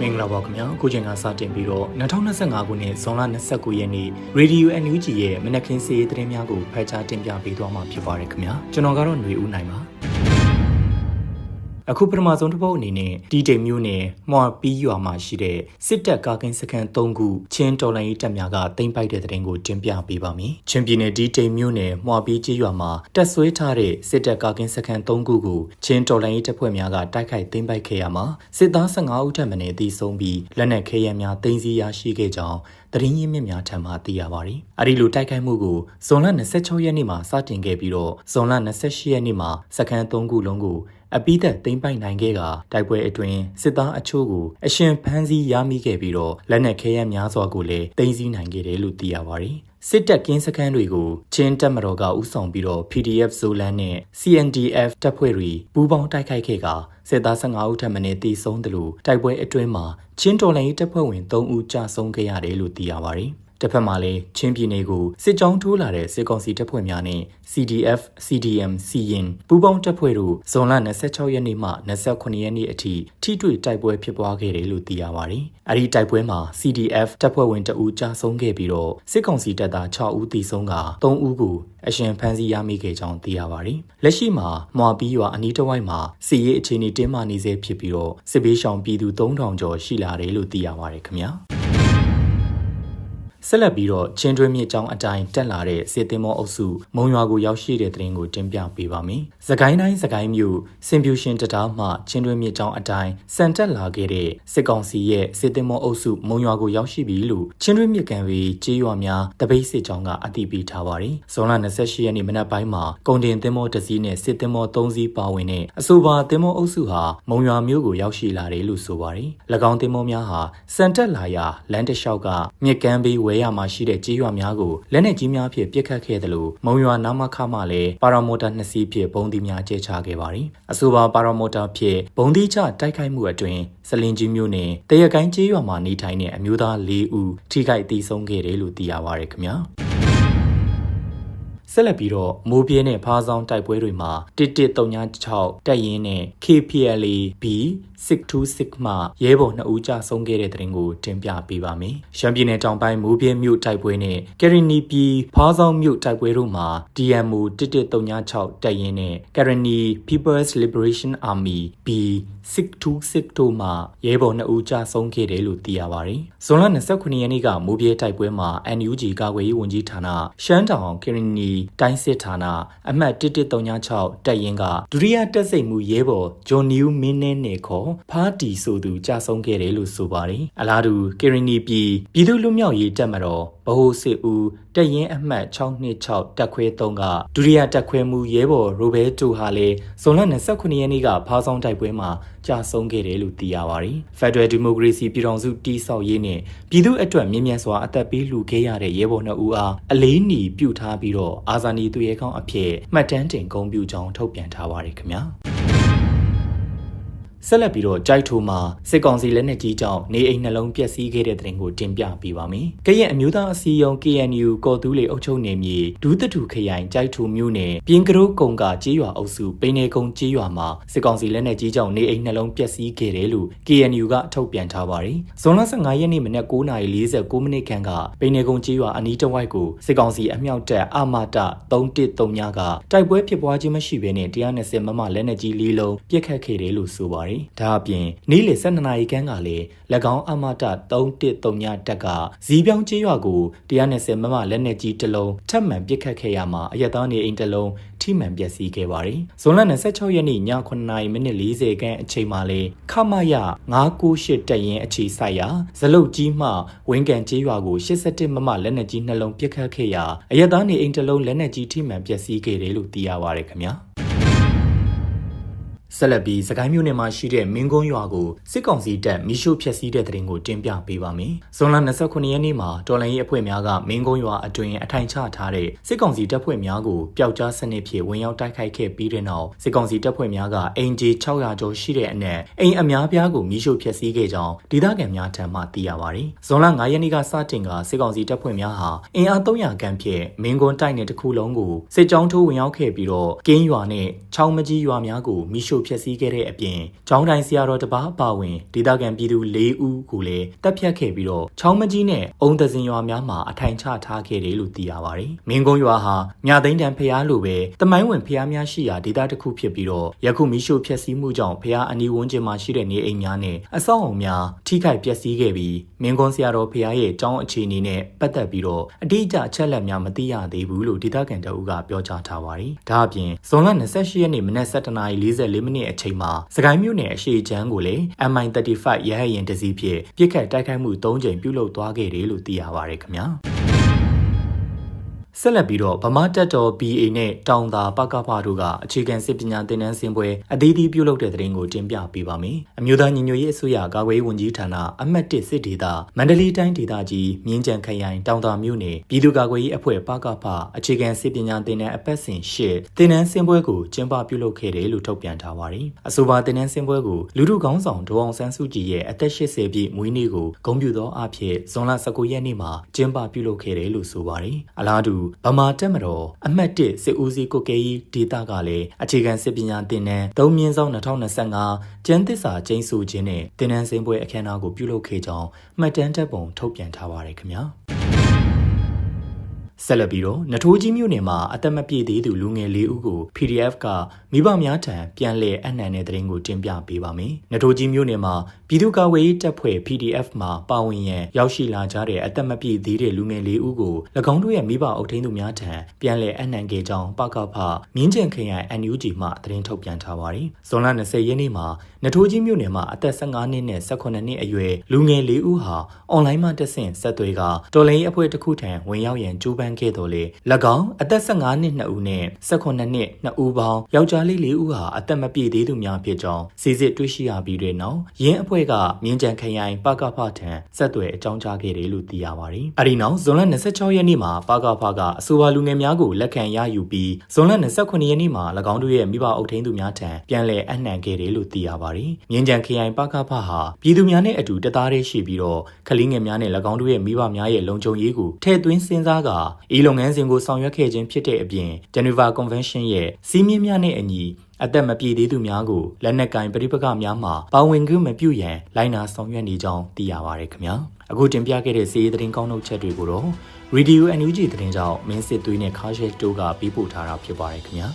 မင်္ဂလာပါခင်ဗျာအခုချိန်ကစတင်ပြီးတော့2025ခုနှစ်ဇွန်လ29ရက်နေ့ Radio NUG ရဲ့မနက်ခင်းစီးရီးသတင်းများကိုဖတ်ကြားတင်ပြပေးသွားမှာဖြစ်ပါတယ်ခင်ဗျာကျွန်တော်ကတော့ຫນွေဦးနိုင်ပါ အခုပထမဆုံးတစ်ပုတ်အနေနဲ့ဒီတိမ်မျိုးနဲ့မှွာပီးရွာမှာရှိတဲ့စစ်တပ်ကာကင်းစခန်း၃ခုချင်းတော်လိုင်းရေးတပ်များကတင်ပိုက်တဲ့တဲ့ရင်ကိုတင်ပြပေးပါမယ်။ချင်းပြည်နယ်ဒီတိမ်မျိုးနဲ့မှွာပီးကျေးရွာမှာတက်ဆွဲထားတဲ့စစ်တပ်ကာကင်းစခန်း၃ခုကိုချင်းတော်လိုင်းရေးတပ်ဖွဲ့များကတိုက်ခိုက်တင်ပိုက်ခဲ့ရမှာစစ်သား15ဦးထပ်မံအသီးဆုံးပြီးလက်နက်ခဲယမ်းများတင်စီရရှိခဲ့ကြောင်းတရင်ရင်းမြစ်များထံမှသိရပါတယ်။အဲဒီလိုတိုက်ခိုက်မှုကိုဇွန်လ26ရက်နေ့မှာစတင်ခဲ့ပြီးတော့ဇွန်လ28ရက်နေ့မှာစခန်း၃ခုလုံးကို အပိသက်သိမ့်ပိုက်နိုင်ခဲ့ကတိုက်ပွဲအတွင်းစစ်သားအချို့ကိုအရှင်ဖမ်းဆီးရမိခဲ့ပြီးတော့လက်နက်ခဲယမ်းများစွာကိုလည်းသိမ်းဆည်းနိုင်ခဲ့တယ်လို့သိရပါတယ်။စစ်တပ်ကင်းစခန်းတွေကိုချင်းတပ်မတော်ကဥဆောင်ပြီးတော့ PDF ဇိုလန်နဲ့ CNDF တပ်ဖွဲ့တွေပူးပေါင်းတိုက်ခိုက်ခဲ့ကစစ်သား15ဦးထပ်မံတေဆုံးတယ်လို့တိုက်ပွဲအတွင်းမှာချင်းတော်လိုင်းတပ်ဖွဲ့ဝင်3ဦးကြာဆုံးခဲ့ရတယ်လို့သိရပါတယ်။ တစ်ဖက်မှာလည်းချင်းပြည်နယ်ကိုစစ်ကြောင်းထိုးလာတဲ့စစ်ကောင်စီတပ်ဖွဲ့များနဲ့ CDF, CDM, CYN ပူးပေါင်းတပ်ဖွဲ့တို့ဇွန်လ26ရက်နေ့မှ28ရက်နေ့အထိထိတွေ့တိုက်ပွဲဖြစ်ပွားခဲ့တယ်လို့သိရပါတယ်။အဲဒီတိုက်ပွဲမှာ CDF တပ်ဖွဲ့ဝင်တအူးကြာဆုံးခဲ့ပြီးတော့စစ်ကောင်စီတပ်သား6ဦးသေဆုံးက3ဦးကိုအရှင်ဖမ်းဆီးရမိခဲ့ကြောင်းသိရပါတယ်။လက်ရှိမှာမွာပီးရွာအနီးတစ်ဝိုက်မှာစစ်ရေးအခြေအနေတင်းမာနေဆဲဖြစ်ပြီးတော့စစ်ဘေးရှောင်ပြည်သူ3000ကျော်ရှိလာတယ်လို့သိရပါတယ်ခင်ဗျာ။ ဆက်လက်ပြီးတော့ချင်းတွင်းမြစ်ကြောင်းအတိုင်းတက်လာတဲ့စစ်သည်မောအုပ်စုမုံရွာကိုရောက်ရှိတဲ့တဲ့ရင်ကိုတင်ပြပေးပါမယ်။သကိုင်းတိုင်းသကိုင်းမြို့စင်ပြူရှင်တံတားမှချင်းတွင်းမြစ်ကြောင်းအတိုင်းစံတက်လာခဲ့တဲ့စစ်ကောင်စီရဲ့စစ်သည်မောအုပ်စုမုံရွာကိုရောက်ရှိပြီလို့ချင်းတွင်းမြစ်ကန်ဝေးကြေးရွာများတပိတ်စစ်ကြောင်းကအသိပေးထားပါတယ်။ဇွန်လ28ရက်နေ့မနက်ပိုင်းမှာကုန်တင်သင်္ဘောတစ်စီးနဲ့စစ်သင်္ဘော3စီးပါဝင်တဲ့အဆိုပါသင်္ဘောအုပ်စုဟာမုံရွာမြို့ကိုရောက်ရှိလာတယ်လို့ဆိုပါတယ်။၎င်းသင်္ဘောများဟာစံတက်လာရာလမ်းတစ်လျှောက်ကမြစ်ကမ်းဘေးဝဲရမှာရှိတဲ့ကြေးရွာများကိုလက်နက်ကြီးများဖြင့်ပစ်ခတ်ခဲ့တယ်လို့မုံရွာနာမခမှလည်းပါရာမိုတာနှစ်စီးဖြင့်ဘုံဒီများကျဲချခဲ့ပါတယ်။အဆိုပါပါရာမိုတာဖြင့်ဘုံဒီချတိုက်ခိုက်မှုအတွင်းစလင်ကြီးမျိုးနဲ့တရကိုင်းကြေးရွာမှာနေထိုင်တဲ့အမျိုးသား၄ဦးထိခိုက်ဒေဆုံးခဲ့တယ်လို့သိရပါတယ်ခင်ဗျာ။ဆက်လက်ပြီးတော့မိုးပြင်းနဲ့ဖားဆောင်တိုက်ပွဲတွေမှာ1136တက်ရင်နဲ့ KPLA B 626မှရဲဘော်2ဦးကြာဆုံးခဲ့တဲ့တဲ့ရင်ကိုတင်ပြပေးပါမယ်။ရှမ်းပြည်နယ်တောင်ပိုင်းမိုးပြင်းမြို့တိုက်ပွဲနဲ့ကရီနီပြည်ဖားဆောင်မြို့တိုက်ပွဲတို့မှာ DMO 1136တက်ရင်နဲ့ကရီနီ People's Liberation Army B 626တို့မှရဲဘော်2ဦးကြာဆုံးခဲ့တယ်လို့သိရပါတယ်။ဇွန်လ29ရက်နေ့ကမိုးပြဲတိုက်ပွဲမှာ NUG ကာကွယ်ရေးဝန်ကြီးဌာနရှမ်းတောင်ကရီနီတိုင်းစစ်ဌာနအမှတ်1136တက်ရင်ကဒုတိယတက်စိတ်မှုရဲဘော်ဂျွန်နီယူမင်းနဲနေခေါ်ဖားတီဆိုသူကြာဆုံးခဲ့တယ်လို့ဆိုပါတယ်။အလားတူကရီနီပြည်ပြည်သူ့လူမျိုးရေးတပ်မတော်ဗဟိုစစ်ဦးတက်ရင်အမှတ်626တက်ခွဲ3ကဒုတိယတက်ခွဲမှုရဲဘော်ရိုဘဲတိုဟာလည်းဇွန်လ29ရက်နေ့ကဖားဆောင်တိုက်ပွဲမှာကြာဆုံးခဲ့တယ်လို့သိရပါတယ်။ Federal Democracy ပြည်ထောင်စုတည်ဆောက်ရေးနဲ့ပြည်သူ့အတွက်မြင့်မြတ်စွာအသက်ပေးလှူခဲ့ရတဲ့ရဲဘော်နှစ်ဦးအားအလေးနီပြုထားပြီးတော့အာဇာနည်သူရဲကောင်းအဖြစ်မှတ်တမ်းတင်ဂုဏ်ပြုကြောင်းထုတ်ပြန်ထားပါတယ်ခင်ဗျာ။ ဆက်လက်ပြီးတော့ကြိုက်ထိုမှာစစ်ကောင်စီလက်နက်ကြီးကြောင့်နေအိမ်နှလုံးပျက်စီးခဲ့တဲ့တဲ့တင်ကိုတင်ပြပေးပါမယ်။ကရဲ့အမျိုးသားအစည်းအရုံး KNU ကော်တူးလေအုပ်ချုပ်နယ်မြေဒူးတတူခရိုင်ကြိုက်ထိုမြို့နယ်ပြင်းကရုကုံကကြေးရွာအုပ်စုပိနေကုံကြေးရွာမှာစစ်ကောင်စီလက်နက်ကြီးကြောင့်နေအိမ်နှလုံးပျက်စီးခဲ့တယ်လို့ KNU ကထုတ်ပြန်ထားပါတယ်။ဇွန်လ15ရက်နေ့မနက်9:49မိနစ်ခန့်ကပိနေကုံကြေးရွာအနီးတစ်ဝိုက်ကိုစစ်ကောင်စီအမြောက်တပ်အမတ313ညကတိုက်ပွဲဖြစ်ပွားခြင်းမရှိဘဲနဲ့120မမလက်နက်ကြီးလေးလုံးပြစ်ခတ်ခဲ့တယ်လို့ဆိုပါတယ်။ဒါအပြင်နေ့လယ်12နာရီခန့်ကလည်း၎င်းအမတ313ညတက်ကဇီးပြောင်းကျေးရွာကို120မမလက်နက်ကြီးတစ်လုံးထပ်မံပစ်ခတ်ခဲ့ရမှာအရက်သားနေအိမ်တစ်လုံးထိမှန်ပျက်စီးခဲ့ပါတယ်။ဇွန်လ26ရက်နေ့ည9:40မိနစ်40ခန့်အချိန်မှာလေခမရ998တက်ရင်အခြေဆိုင်ရာဇလုတ်ကြီးမှဝင်းကန်ကျေးရွာကို87မမလက်နက်ကြီးနှလုံးပစ်ခတ်ခဲ့ရာအရက်သားနေအိမ်တစ်လုံးလက်နက်ကြီးထိမှန်ပျက်စီးခဲ့တယ်လို့သိရပါတယ်ခင်ဗျာ။ ဆက်လက်ပြီးစကိုင်းမြို့နယ်မှာရှိတဲ့မင်းကုန်းရွာကိုစစ်ကောင်စီတပ်မိရှုဖျက်ဆီးတဲ့တဲ့ရင်ကိုတင်ပြပေးပါမယ်။ဇွန်လ29ရက်နေ့မှာတော်လိုင်းရေးအဖွဲ့များကမင်းကုန်းရွာအတွင်းအထိုင်ချထားတဲ့စစ်ကောင်စီတပ်ဖွဲ့များကိုပျောက်ကြားစနစ်ဖြင့်ဝင်ရောက်တိုက်ခိုက်ခဲ့ပြီးတဲ့နောက်စစ်ကောင်စီတပ်ဖွဲ့များကအင်ဂျီ600ကျော်ရှိတဲ့အနက်အိမ်အများပြားကိုမိရှုဖျက်ဆီးခဲ့ကြောင်းဒေသခံများထံမှသိရပါတယ်။ဇွန်လ9ရက်နေ့ကစတင်ကစစ်ကောင်စီတပ်ဖွဲ့များဟာအင်အား300ခန့်ဖြင့်မင်းကုန်းတိုက်နယ်တစ်ခုလုံးကိုစစ်ကြောင်းထိုးဝင်ရောက်ခဲ့ပြီးတော့ကင်းရွာနဲ့ချောင်းမကြီးရွာများကိုမိရှုဖျက်ဆီးခဲ့တဲ့အပြင်ကျောင်းတိုင်းဆရာတော်တပါးအပါဝင်ဒေသခံပြည်သူ၄ဦးကိုလည်းတပ်ဖြတ်ခဲ့ပြီးတော့ချောင်းမကြီးနဲ့အုံသစင်ရွာများမှာအထိုင်ချထားခဲ့တယ်လို့သိရပါတယ်။မင်းကုန်းရွာဟာမြသိန်းတန်ဖျားလိုပဲတမိုင်းဝင်ဖျားများရှိရာဒေသတစ်ခုဖြစ်ပြီးတော့ယခုမိရှုဖျက်ဆီးမှုကြောင့်ဖျားအနီးဝန်းကျင်မှာရှိတဲ့နေအိမ်များနဲ့အဆောက်အအုံများထိခိုက်ပျက်စီးခဲ့ပြီးမင်းကုန်းဆရာတော်ဖျားရဲ့ကျောင်းအခြေအနေနဲ့ပတ်သက်ပြီးတော့အတိအကျအချက်လက်များမသိရသေးဘူးလို့ဒေသခံတအုပ်ကပြောကြားထားပါတယ်။ဒါအပြင်ဇွန်လ28ရက်နေ့မနက်7:44မိနစ်အချိန်မှာစကိုင်းမြို့နယ်အရှိချမ်းကိုလည်း MI35 ရဟတ်ယာဉ်တစ်စီးဖြင့်ပြစ်ခတ်တိုက်ခိုက်မှု၃ကြိမ်ပြုလုပ်သွားခဲ့တယ်လို့သိရပါတယ်ခင်ဗျာ။ ဆက်လက်ပြီးတော့ဗမာတက်တော် BA နဲ့တောင်သာပကဖတို့ကအခြေခံစစ်ပညာသင်တန်းဆင်းပွဲအသေးသေးပြုလုပ်တဲ့တဲ့ရင်ကိုတင်ပြပေးပါမယ်။အမျိုးသားညီညွတ်ရေးအစိုးရကာကွယ်ရေးဝန်ကြီးဌာနအမှတ်1စစ်ဒေသမန္တလေးတိုင်းဒေသကြီးမြင်းကြံခရိုင်တောင်သာမြို့နယ်ပြည်သူ့ကာကွယ်ရေးအဖွဲ့ပကဖအခြေခံစစ်ပညာသင်တန်းအပတ်စဉ်၈သင်တန်းဆင်းပွဲကိုကျင်းပပြုလုပ်ခဲ့တယ်လို့ထုတ်ပြန်ထားပါတယ်။အဆိုပါသင်တန်းဆင်းပွဲကိုလူထုကောင်းဆောင်ဒေါအောင်ဆန်းစုကြည်ရဲ့အသက်80ပြည့်မွေးနေ့ကိုဂုဏ်ပြုသောအဖြစ်ဇွန်လ19ရက်နေ့မှာကျင်းပပြုလုပ်ခဲ့တယ်လို့ဆိုပါတယ်။အလားတူဗမာတက်မတော်အမှတ်1စစ်ဦးစီးကုတ်ကဲကြီးဒေတာကလည်းအခြေခံစစ်ပညာသင်တန်း၃မြင်းဆောင်2025ကျန်းသစ္စာကျင်းစုခြင်းနဲ့သင်တန်းစင်ပွဲအခမ်းအနားကိုပြုလုပ်ခဲ့ကြောင်းမှတ်တမ်းတပ်ပုံထုတ်ပြန်ထားပါတယ်ခင်ဗျာ ဆက်လက်ပြီးတော့နထိုးကြီးမြို့နယ်မှာအသက်မပြည့်သေးသူလူငယ်၄ဦးကို PDF ကမိဘများထံပြန်လည်အနှံတဲ့တဲ့ရင်ကိုတင်ပြပေးပါမယ်။နထိုးကြီးမြို့နယ်မှာပြည်သူ့ကာကွယ်ရေးတပ်ဖွဲ့ PDF မှာပါဝင်ရန်ရောက်ရှိလာကြတဲ့အသက်မပြည့်သေးတဲ့လူငယ်၄ဦးကို၎င်းတို့ရဲ့မိဘအုပ်ထိန်းသူများထံပြန်လည်အနှံခဲ့ကြောင်းပကဖမြင်းကျန်ခရိုင် NUG မှသတင်းထုတ်ပြန်ထားပါတယ်။ဇွန်လ20ရက်နေ့မှာနထိုးကြီးမြို့နယ်မှာအသက်15နှစ်နဲ့18နှစ်အရွယ်လူငယ်၄ဦးဟာအွန်လိုင်းမှာတက်ဆင့်ဆက်သွေးကတော်လိုင်းအဖွဲ့တစ်ခုထံဝင်ရောက်ရန်ကြိုးပမ်းခဲ့တော်လေ၎င်းအသက်15နှစ်2ဦးနဲ့18နှစ်2ဦးပေါင်းယောက်ျားလေး၄ဦးဟာအသက်မပြည့်သေးသူများဖြစ်ကြောင်းစီစစ်တွေ့ရှိရပြီးတဲ့နောက်ရင်းအဖွဲ့ကမြင်းကြံခရိုင်ပကဖထံဆက်သွယ်အကြောင်းကြားခဲ့တယ်လို့သိရပါတယ်။အဲဒီနောက်ဇွန်လ26ရက်နေ့မှာပကဖကအဆိုပါလူငယ်များကိုလက်ခံရယူပြီးဇွန်လ29ရက်နေ့မှာ၎င်းတို့ရဲ့မိဘအုပ်ထိန်းသူများထံပြန်လည်အနှံခဲ့တယ်လို့သိရပါတယ်။မြင်းကြံခရိုင်ပကဖဟာပြည်သူများနဲ့အတူတသားတည်းရှိပြီးတော့ကလေးငယ်များနဲ့၎င်းတို့ရဲ့မိဘများရဲ့လုံခြုံရေးကိုထည့်သွင်းစဉ်းစားကာဤလုပ်ငန်းစဉ်ကိုဆောင်ရွက်ခဲ့ခြင်းဖြစ်တဲ့အပြင် Geneva Convention ရဲ့စီးမြင့်များနဲ့အညီအသက်မပြည့်သေးသူများကိုလက်နက်ကင်ပဋိပက္ခများမှာပါဝင်ခွင့်မပြုရန်လိုင်းနာဆောင်ရွက်နေကြောင်းသိရပါရခင်ဗျာအခုတင်ပြခဲ့တဲ့စီးရီးသတင်းကောင်းထုတ်ချက်တွေကိုတော့ Radio NUG သတင်းကြောင့်မင်းစစ်သွေးနဲ့ခါရှဲတိုးကပြီးပို့ထားတာဖြစ်ပါတယ်ခင်ဗျာ